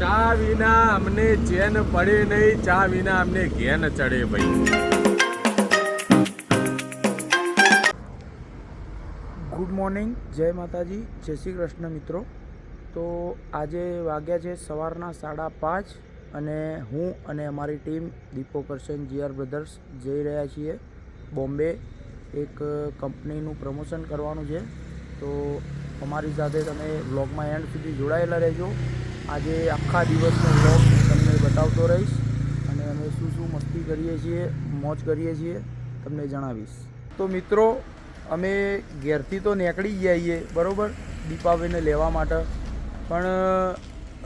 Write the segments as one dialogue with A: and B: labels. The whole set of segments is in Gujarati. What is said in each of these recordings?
A: ચા વિના અમને ચેન પડે નહીં, ચા વિના અમને ઘેન ચડે ભાઈ.
B: ગુડ મોર્નિંગ, જય માતાજી, જય શ્રી કૃષ્ણ મિત્રો. તો આજે વાગ્યા છે સવારના સાડા પાંચ અને હું અને અમારી team Deepo Karshan, GR brothers જઈ રહ્યા છીએ બોમ્બે. એક કંપનીનું પ્રમોશન કરવાનું છે. તો અમારી સાથે તમે બ્લોગમાં એન્ડ સુધી જોડાયેલા રહેજો. આજે આખા દિવસનો વ્લોગ તમને બતાવતો રહીશ અને અમે શું શું મસ્તી કરીએ છીએ, મોજ કરીએ છીએ, તમને જણાવીશ. તો મિત્રો, અમે ઘેરથી તો નીકળી જઈએ બરાબર? દીપાભાઈને લેવા માટે. પણ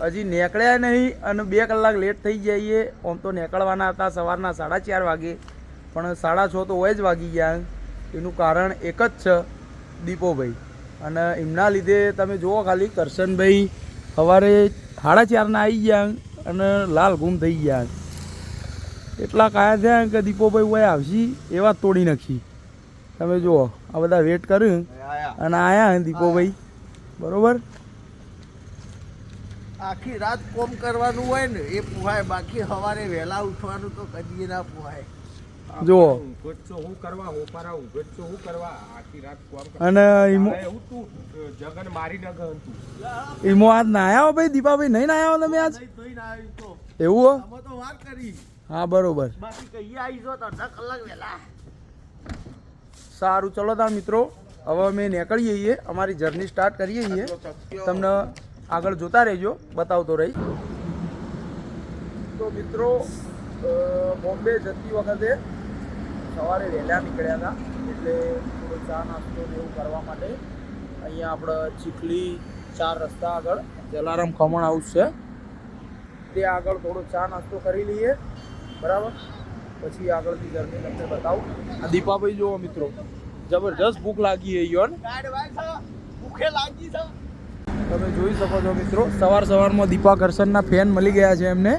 B: હજી નીકળ્યા નહીં અને બે કલાક લેટ થઈ જઈએ આમ તો નીકળવાના હતા સવારના સાડા ચાર વાગે, પણ સાડા છ તો હોય જ વાગી ગયા એનું કારણ એક જ છે દીપોભાઈ. અને એમના લીધે તમે જુઓ ખાલી કરશનભાઈ સવારે સાડા ચારના આવી ગયા અને લાલ ગુમ થઈ ગયા. એટલા કાયા થયા કે દીપોભાઈ હોય આવશી એવા તોડી નાખી. તમે જુઓ, આ બધા વેટ કર્યું અને આયા દીપોભાઈ. બરોબર?
C: આખી રાત કોમ કરવાનું હોય ને, એ પુહાય. બાકી સવારે વહેલા ઉઠવાનું તો કદી ના પુહાય.
A: જ હું કરવા હું કરવા? આખી રાત
B: અને ઈમો
A: તું જગન મારી ન
B: ઈમો આજ ના હો ભાઈ? દીપાભાઈ નહીં ના હો તમે આજ?
C: નહીં તો.
B: એવું હો?
C: તો કરી.
B: હા બરોબર.
C: બાકી કહીએ આવી જો તો અડધા કલાક વહેલા.
B: સારું ચલો તાર મિત્રો. હવે અમે નીકળીએ છીએ. અમારી જર્ની સ્ટાર્ટ કરીએ છીએ. તમને આગળ જોતા રહેજો બતાવતો રહી. તો મિત્રો બોમ્બે જતી વખતે સવારે વહેલા નીકળ્યા હતા એટલે થોડો ચા નાસ્તો ને એવું કરવા માટે અહીંયા આપણે ચીખલી ચાર રસ્તા આગળ જલારામ ખમણ હાઉસ છે. તે આગળ થોડો ચા નાસ્તો કરી લઈએ. બરાબર? પછી આગળની જર્ની તમને બતાવું. આ દીપાભાઈ જુઓ મિત્રો જબરજસ્ત ભૂખ લાગી છે યોન
C: ભૂખે લાગી છે.
B: તમે જોઈ શકો છો મિત્રો સવાર સવારમાં દીપા કરશનના ફેન મળી ગયા છે એમને.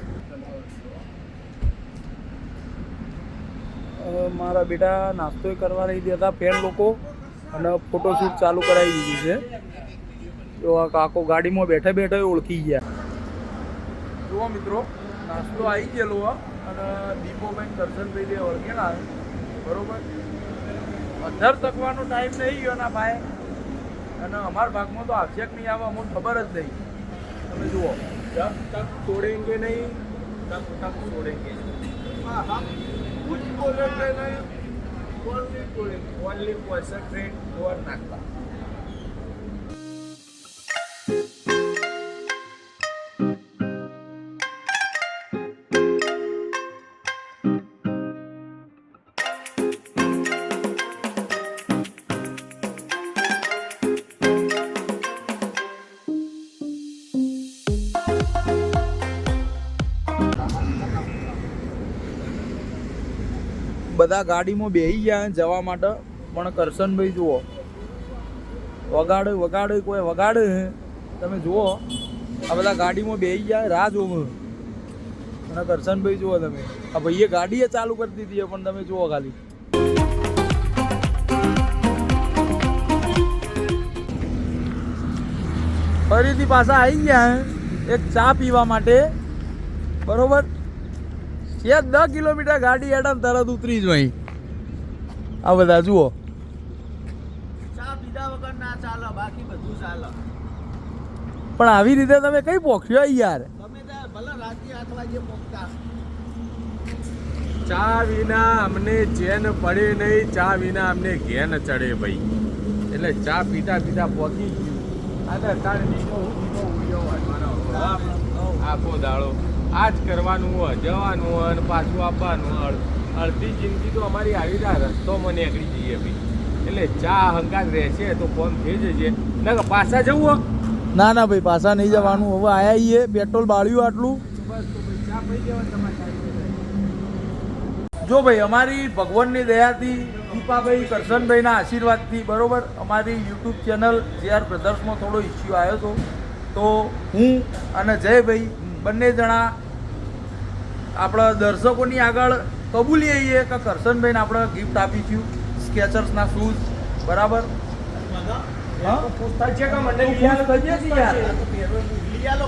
B: મારા બેટા નાસ્તો કરવા નહીં દેતા ફેન લોકો અને ફોટોશૂટ ચાલુ કરાવી દીધું છે. તો આ કાકો ગાડીમાં બેઠે બેઠે ઓળખી ગયા. જુઓ મિત્રો નાસ્તો આવી ગયેલો હો. અને દીપોબેન દર્શનભાઈ બે ઓળખેલા બરોબર? અધર તકવાનો ટાઈમ નહીં ગયો ના ભાઈ. અને અમારા ભાગમાં તો આવશ્યક નહીં આવે અમને ખબર જ નહીં. તમે જુઓ.
A: જબ તક તોડેંગે નહીં. તક તક છોડેંગે
C: કુછ બોલેંગે નહીં
A: ઓનલી તોડેંગે ઓનલી કોન્સન્ટ્રેટ ઓર નાખતા
B: બધા ગાડીમાં બેસી ગયા જવા માટે પણ કરશનભાઈ, જુઓ. વગાડે વગાડે, કોઈ વગાડે તમે જુઓ, આ બધા ગાડીમાં બેસી ગયા, રાહ જોવો. અને કરશનભાઈ, જુઓ તમે. આ ભાઈએ ગાડીએ ચાલુ કરી દીધી પણ તમે જુઓ ખાલી. ફરીથી પાછા આવી ગયા એક ચા પીવા માટે. બરોબર? છે દસ કિલોમીટર ગાડી એડમ તરત ઉતરી જ અહીં આ બધા જુઓ.
C: ચા પીધા વગર બાકી બધું
B: પણ આવી રીતે તમે કઈ પોખ્યો યાર?
A: ચા વિના અમને ચેન પડે નહીં ચા વિના અમને ઘેન ચડે ભાઈ. એટલે ચા પીતા પીતા પોકી ગયું. આખો દાડો. આ જ કરવાનું હોય જવાનું હોય અને પાછું આપવાનું હોય. અડધી જિંદગી તો અમારી આવી રહ્યા રસ્તોમાં નીકળી જઈએ ભાઈ. એટલે ચા હંકાર રહેશે તો ફોન થઈ જશે ના પાછા જવું
B: ના ના ભાઈ પાછા નહીં જવાનું. હવે આયા છીએ પેટ્રોલ બાળ્યું આટલું. જો ભાઈ અમારી ભગવાનની દયાથી દીપાભાઈ કરશનભાઈના આશીર્વાદથી બરોબર અમારી યુટ્યુબ ચેનલ જેઆર બ્રધર્સમાં થોડો ઇસ્યુ આવ્યો હતો તો હું અને જયભાઈ બંને જણા આપણા દર્શકોની આગળ કબૂલીએ છીએ કે કરશનભાઈને આપણે ગિફ્ટ આપીશું. સ્કેચર્સના શૂઝ બરાબર?
C: લિયાલો.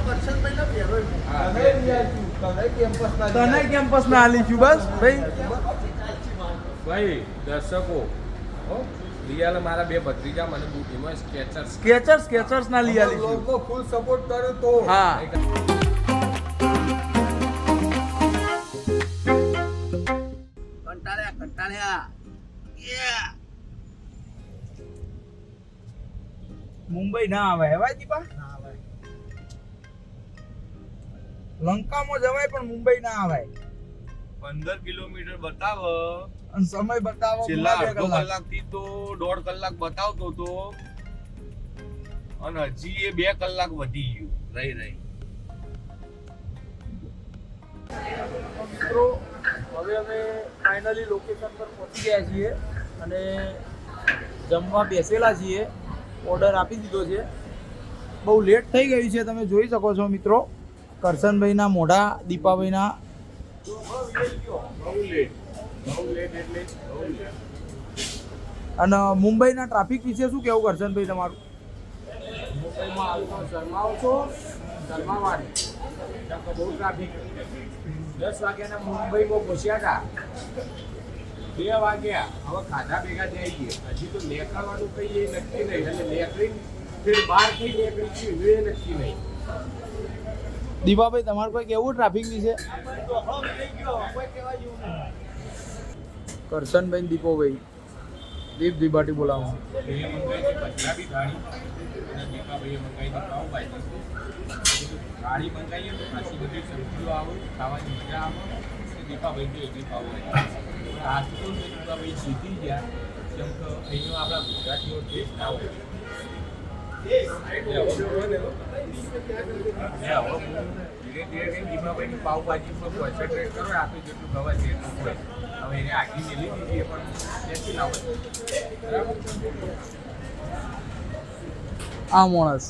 B: તને કેમ્પસ ના બસ ભાઈ.
A: ભાઈ દર્શકો હો મારા બે ભત્રીજા મને બહુ એમાં સ્કેચર્સ
B: સ્કેચર્સ સ્કેચર્સ ના લઈ આલી
C: ફૂલ સપોર્ટ કરે તો.
B: હા.
C: Yeah.
B: મુંબઈ ના આવે હેવાય દીપા? લંકામાં જવાય પણ મુંબઈ ના આવે.
A: પંદર કિલોમીટર બતાવો.
B: સમય બતાવો
A: છેલ્લા અડધો
B: કલાક.
A: કલાકથી તો દોઢ કલાક બતાવતો તો. અને હજી એ બે કલાક વધી ગયું. રહી રહી.
B: મિત્રો હવે અમે ફાઇનલી લોકેશન પર પહોંચી ગયા છીએ અને જમવા બેસેલા છીએ. ઓર્ડર આપી દીધો છે. બહુ લેટ થઈ ગયું છે તમે જોઈ શકો છો મિત્રો. કરશનભાઈના મોઢા દીપાભાઈના. અને મુંબઈના ટ્રાફિક વિશે શું કેવું કરશનભાઈ તમારું?
A: મુંબઈમાં આવતો શરમાવો છો? શરમાવાની. બહુ ટ્રાફિક દસ વાગ્યાના મુંબઈ બહુ ઘૂસ્યા હતા બે વાગ્યા. હવે ખાધા ભેગા થઈ ગયા. હજી તો નીકળવાનું કઈ એ નક્કી નહીં. એટલે નીકળી ફિર બહાર થઈ નીકળી છે એ નક્કી નહીં.
B: દીપાભાઈ તમારું કોઈ કેવું ટ્રાફિક વિશે? કરશનબેન દીપોભાઈ દીપ દીપાટી બોલાવો.
A: પંજાબી થાળી અને મંગાવીને ખાવ ભાઈ. થાળી મંગાવીએ તો ખાસી બધી સબ્જીઓ આવે, ખાવાની મજા આવે. દીપાભાઈ તો એકલી પાવભાજી હાથ તો દીપાભાઈ શીખી ગયા. કેમ કે અહીંનો આપણા ગુજરાતીઓ ટેસ્ટ ના હોય એટલે પાવભાજી પર કોન્સન્ટ્રેટ કરો આપણે જેટલું ખબર છે એટલું હોય હવે એને આગળ મેલી દીધી પણ ત્યાંથી બરાબર?
B: આ માણસ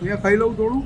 B: મેં ખાઈ લઉં થોડું.